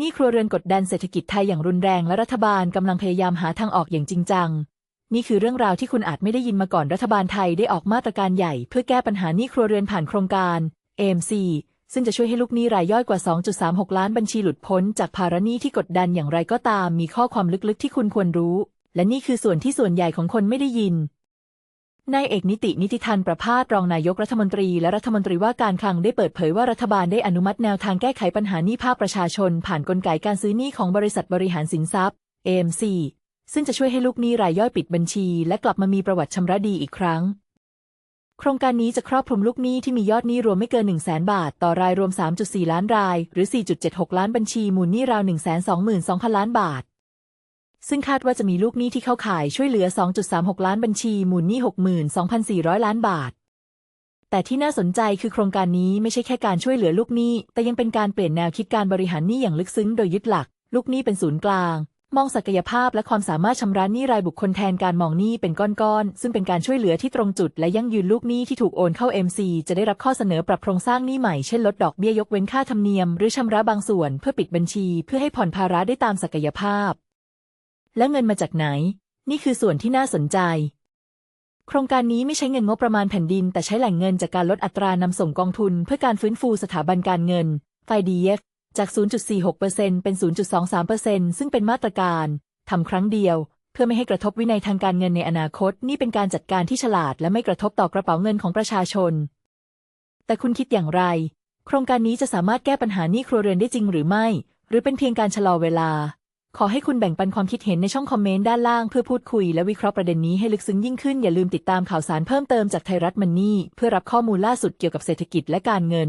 นี้ครัวเรือนกดดันเศรษฐกิจไทยอย่างรุนแรงและรัฐบาลกำลังพยายามหาทางออกอย่างจริงจัง นี่คือเรื่องราวที่คุณอาจไม่ได้ยินมาก่อนรัฐบาลไทยได้ออกมาตรการใหญ่ เพื่อแก้ปัญหานี้ครัวเรือนผ่านโครงการ AMC ซึ่งจะช่วยให้ลูกหนี้รายย่อยกว่า 2.36 ล้านบัญชีหลุดพ้น จากภาระหนี้ที่กดดันอย่างไรก็ตามมีข้อความลึกๆ ที่คุณควรรู้ และนี่คือส่วนที่ส่วนใหญ่ของคนไม่ได้ยิน นายเอกนิตินิติทันประพาสรองนายกรัฐมนตรีและรัฐมนตรีว่าการคลังได้เปิดเผยว่ารัฐบาลได้อนุมัติแนวทางแก้ไขปัญหาหนี้ภาคประชาชน ผ่านกลไกการซื้อหนี้ของบริษัทบริหารสินทรัพย์ AMC ซึ่งจะช่วยให้ลูกหนี้รายย่อยปิดบัญชี และกลับมามีประวัติชำระดีอีกครั้ง โครงการนี้จะครอบคลุมลูกหนี้ที่มียอดหนี้รวมไม่เกิน 1 0 0 0 0 0บาท ต่อรายรวม 3.4 ล้านราย หรือ 4.76 ล้านบัญชีมูลหนี้ราว 122,000 ล้านบาท ซึ่งคาดว่าจะมีลูกหนี้ที่เข้าข่ายช่วยเหลือ 2.36 ล้านบัญชีมูลหนี้ 62,400 ล้านบาท แต่ที่น่าสนใจคือโครงการนี้ไม่ใช่แค่การช่วยเหลือลูกหนี้ แต่ยังเป็นการเปลี่ยนแนวคิดการบริหารหนี้อย่างลึกซึ้งโดยยึดหลัก ลูกหนี้เป็นศูนย์กลาง มองศักยภาพและความสามารถชำระหนี้รายบุคคลแทนการมองหนี้เป็นก้อนๆ ซึ่งเป็นการช่วยเหลือที่ตรงจุด และยั่งยืนลูกหนี้ที่ถูกโอนเข้า MC จะได้รับข้อเสนอปรับโครงสร้างหนี้ใหม่ เช่นลดดอกเบี้ยยกเว้นค่าธรรมเนียม หรือชำระบางส่วน เพื่อปิดบัญชี เพื่อให้ผ่อนภาระได้ตามศักยภาพ และเงินมาจากไหน นี่คือส่วนที่น่าสนใจ โครงการนี้ไม่ใช้เงินงบประมาณแผ่นดิน แต่ใช้แหล่งเงินจากการลดอัตรานำส่งกองทุน เพื่อการฟื้นฟูสถาบันการเงิน FIDF จาก 0.46%เป็น 0.23%ซึ่งเป็นมาตรการทำครั้งเดียว เพื่อไม่ให้กระทบวินัยทางการเงินในอนาคต นี่เป็นการจัดการที่ฉลาด และไม่กระทบต่อกระเป๋าเงินของประชาชน แต่คุณคิดอย่างไร โครงการนี้จะสามารถแก้ปัญหานี้ครัวเรือนได้จริงหรือไม่ หรือเป็นเพียงการชะลอเวลา ขอให้คุณแบ่งปันความคิดเห็นในช่องคอมเมนต์ด้านล่างเพื่อพูดคุยและวิเคราะห์ประเด็นนี้ให้ลึกซึ้งยิ่งขึ้นอย่าลืมติดตามข่าวสารเพิ่มเติมจากไทยรัฐมันนี่เพื่อรับข้อมูลล่าสุดเกี่ยวกับเศรษฐกิจและการเงิน